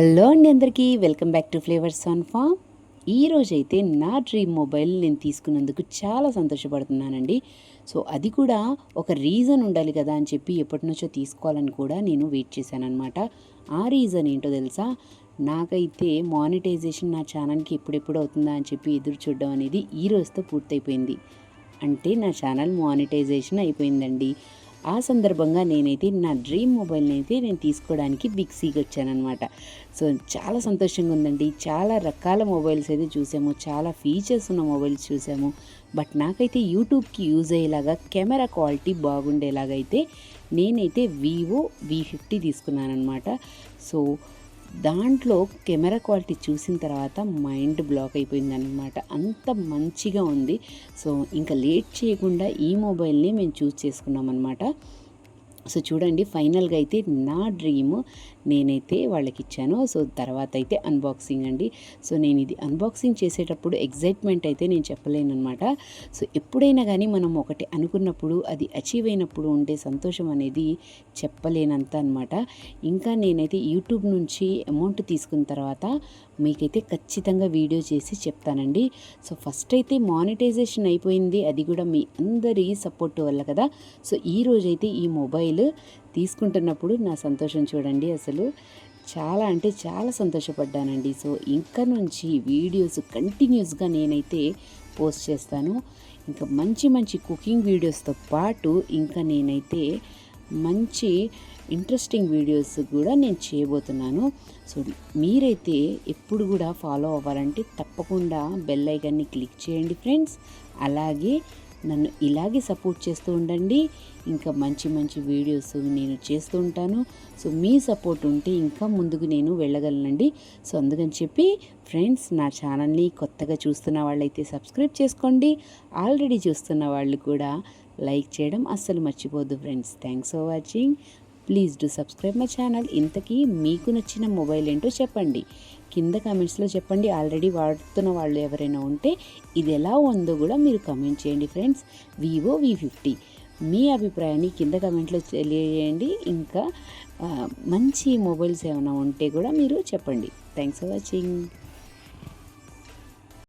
Hello అండి అందరికీ welcome back to flavours on farm. ఈరోజు అయితే నా డ్రీమ్ మొబైల్ నేను తీసుకున్నందుకు చాలా సంతోషపడుతున్నానండి. సో అది కూడా ఒక రీజన్ ఉండాలి కదా అని చెప్పి ఎప్పటి నుంచో తీసుకోవాలని కూడా నేను వెయిట్ చేశానమాట ఆ రీజన్ ఏంటో తెలుసా? నాకైతే మానిటైజేషన్ నా ఛానల్కి ఎప్పుడెప్పుడు అవుతుందా అని చెప్పి ఎదురు చూడడం అనేది ఈ రోజుతో పూర్తయిపోయింది. అంటే నా ఛానల్ మానిటైజేషన్ అయిపోయిందండి. ఆ సందర్భంగా నేనైతే నా డ్రీమ్ మొబైల్ని అయితే నేను తీసుకోవడానికి బిగ్ సీకి వచ్చానమాట సో చాలా సంతోషంగా ఉందండి. చాలా రకాల మొబైల్స్ అయితే చూసాము. చాలా ఫీచర్స్ ఉన్న మొబైల్స్ చూసాము. బట్ నాకైతే యూట్యూబ్కి యూజ్ అయ్యేలాగా కెమెరా క్వాలిటీ బాగుండేలాగా అయితే నేనైతే వివో వి ఫిఫ్టీ తీసుకున్నానమాట సో దాంట్లో కెమెరా క్వాలిటీ చూసిన తర్వాత మైండ్ బ్లాక్ అయిపోయిందనమాట అంత మంచిగా ఉంది. సో ఇంకా లేట్ చేయకుండా ఈ మొబైల్ని మేము చూస్ చేసుకున్నాం అనమాట సో చూడండి ఫైనల్గా అయితే నా డ్రీమ్ నేనైతే వాళ్ళకి ఇచ్చాను సో తర్వాత అయితే అన్బాక్సింగ్ అండి. సో నేను ఇది అన్బాక్సింగ్ చేసేటప్పుడు ఎగ్జైట్మెంట్ అయితే నేను చెప్పలేను అనమాట సో ఎప్పుడైనా కానీ మనం ఒకటి అనుకున్నప్పుడు అది అచీవ్ అయినప్పుడు ఉండే సంతోషం అనేది చెప్పలేనంత అనమాట ఇంకా నేనైతే యూట్యూబ్ నుంచి అమౌంట్ తీసుకున్న తర్వాత మీకైతే ఖచ్చితంగా వీడియో చేసి చెప్తానండి. సో ఫస్ట్ అయితే మానిటైజేషన్ అయిపోయింది. అది కూడా మీ అందరి సపోర్ట్ వల్ల కదా. సో ఈ రోజైతే ఈ మొబైల్ తీసుకుంటున్నప్పుడు నా సంతోషం చూడండి అసలు. చాలా అంటే చాలా సంతోషపడ్డానండి. సో ఇంకా నుంచి వీడియోస్ కంటిన్యూస్గా నేనైతే పోస్ట్ చేస్తాను. ఇంకా మంచి మంచి కుకింగ్ వీడియోస్తో పాటు ఇంకా నేనైతే మంచి ఇంట్రెస్టింగ్ వీడియోస్ కూడా నేను చేయబోతున్నాను. సో మీరైతే ఎప్పుడు కూడా ఫాలో అవ్వాలంటే తప్పకుండా బెల్ ఐకాన్ని క్లిక్ చేయండి ఫ్రెండ్స్. అలాగే నన్ను ఇలాగే సపోర్ట్ చేస్తూ ఉండండి. ఇంకా మంచి మంచి వీడియోస్ నేను చేస్తూ ఉంటాను. సో మీ సపోర్ట్ ఉంటే ఇంకా ముందుకు నేను వెళ్ళగలనండి. సో అందుకని చెప్పి ఫ్రెండ్స్ నా ఛానల్ని కొత్తగా చూస్తున్న వాళ్ళైతే సబ్స్క్రైబ్ చేసుకోండి. ఆల్రెడీ చూస్తున్న వాళ్ళు కూడా లైక్ చేయడం అస్సలు మర్చిపోద్దు friends. Thanks for watching. Please do subscribe my channel. ఇంతకీ మీకు నచ్చిన మొబైల్ ఏంటో చెప్పండి. కింద కమెంట్స్లో చెప్పండి. ఆల్రెడీ వాడుతున్న వాళ్ళు ఎవరైనా ఉంటే ఇది ఎలా ఉందో కూడా మీరు కమెంట్ చేయండి ఫ్రెండ్స్. వివో వి ఫిఫ్టీ మీ అభిప్రాయాన్ని కింద కమెంట్లో తెలియజేయండి. ఇంకా మంచి మొబైల్స్ ఏమైనా ఉంటే కూడా మీరు చెప్పండి. Thanks for watching